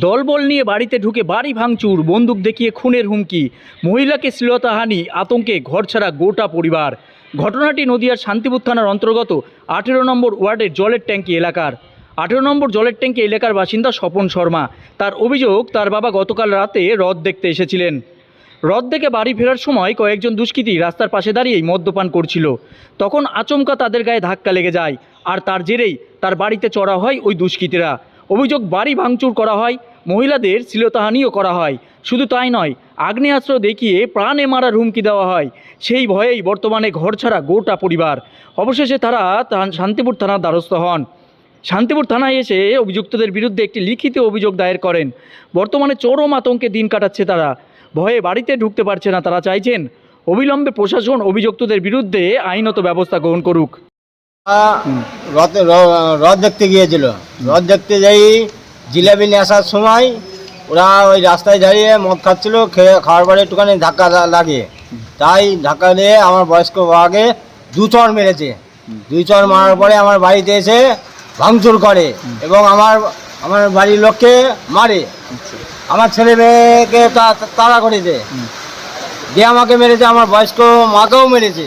দলবল নিয়ে বাড়িতে ঢুকে বাড়ি ভাঙচুর, বন্দুক দেখিয়ে খুনের হুমকি। মহিলাকে শ্লীলতাহানি, আতঙ্কে ঘরছাড়া গোটা পরিবার। ঘটনাটি নদিয়ার শান্তিপুর থানার অন্তর্গত আঠেরো নম্বর ওয়ার্ডের জলের ট্যাঙ্কি এলাকার। আঠেরো নম্বর জলের ট্যাঙ্কি এলাকার বাসিন্দা স্বপন শর্মা। তার অভিযোগ, তার বাবা গতকাল রাতে হ্রদ দেখতে এসেছিলেন। হ্রদ থেকে বাড়ি ফেরার সময় কয়েকজন দুষ্কৃতী রাস্তার পাশে দাঁড়িয়েই মদ্যপান করছিল। তখন আচমকা তাদের গায়ে ধাক্কা লেগে যায়। আর তার জেরেই তার বাড়িতে চড়া হয় ওই দুষ্কৃতীরা। অভিযোগ বাড়ি ভাঙচুর করা হয়, মহিলাদের শ্লীলতাহানিও করা হয়। শুধু তাই নয়, আগ্নেয়াস্ত্র দেখিয়ে প্রাণে মারার হুমকি দেওয়া হয়। সেই ভয়েই বর্তমানে ঘর ছাড়া গোটা পরিবার। অবশেষে তারা শান্তিপুর থানার দ্বারস্থ হন। শান্তিপুর থানায় এসে অভিযুক্তদের বিরুদ্ধে একটি লিখিত অভিযোগ দায়ের করেন। বর্তমানে চরম আতঙ্কে দিন কাটাচ্ছে তারা। ভয়ে বাড়িতে ঢুকতে পারছে না তারা চাইছেন। অবিলম্বে প্রশাসন অভিযুক্তদের বিরুদ্ধে আইনত ব্যবস্থা গ্রহণ করুক। রথ দেখতে গিয়েছিল। রথ দেখতে যাই, জিলাপি নিয়ে আসার সময় ওরা ওই রাস্তায় দাঁড়িয়ে মদ খাচ্ছিল, খেয়ে খাওয়ার পরে একটুখানি ধাক্কা লাগে। তাই ধাক্কা দিয়ে আমার বয়স্ক বাবাকে দু চর মেরেছে। দুই চর মারার পরে আমার বাড়িতে এসে ভাঙচুর করে এবং আমার আমার বাড়ির লোককে মারে। আমার ছেলে মেয়েকে তাড়া করেছে। দিয়ে আমাকে মেরেছে, আমার বয়স্ক মাকেও মেরেছে।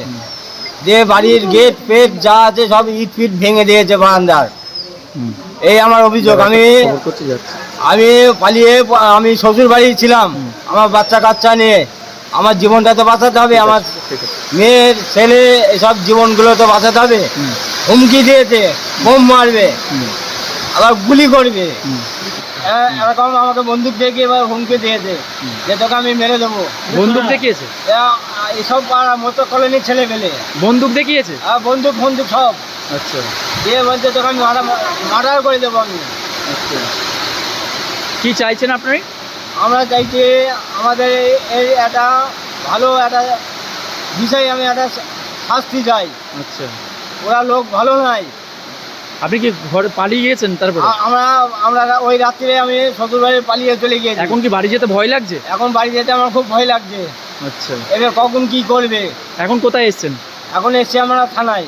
দিয়ে বাড়ির গেট, পেট যা আছে সব ইট ফিট ভেঙে দিয়েছে বারান্দার। এই আমার অভিযোগ আমি আমি পালিয়ে আমি শ্বশুর বাড়ি ছিলাম আমার বাচ্চা কাচ্চা নিয়ে। আমার জীবনটা তো বাঁচাতে হবে আমার মেয়ের ছেলে এসব জীবনগুলো তো বাঁচাতে হবে। হুমকি দিয়েছে বোম মারবে আবার গুলি করবে। এরকম আমাকে বন্দুক দেখে এবার হুমকি দিয়েছে যে তোকে আমি মেরে দেবো। বন্দুক দেখিয়েছে? এসব মতো কলোনির ছেলে পেলে বন্দুক দেখিয়েছে? আর বন্দুক বন্দুক সব। আচ্ছা। বলছে তোকে আমি মার্ডার করে দেবো আমি। কি চাইছেন আপনি? আমরা চাইছি আমাদের এই- এই একটা ভালো একটা বিষয় আমি একটা শাস্তি চাই। আচ্ছা। ওরা লোক ভালো নাই। আপনি কি ঘরে পালিয়ে গিয়েছেন তারপরে? আমরা আমরা ওই রাত্রে আমি শ্বশুর বাড়ি পালিয়ে চলে গিয়েছি। এখন কি বাড়ি যেতে ভয় লাগছে? এখন বাড়ি যেতে আমার খুব ভয় লাগছে। আচ্ছা। এবার কখন কি করবে? এখন কোথায় এসেছেন? এখন এসছি আমরা থানায়।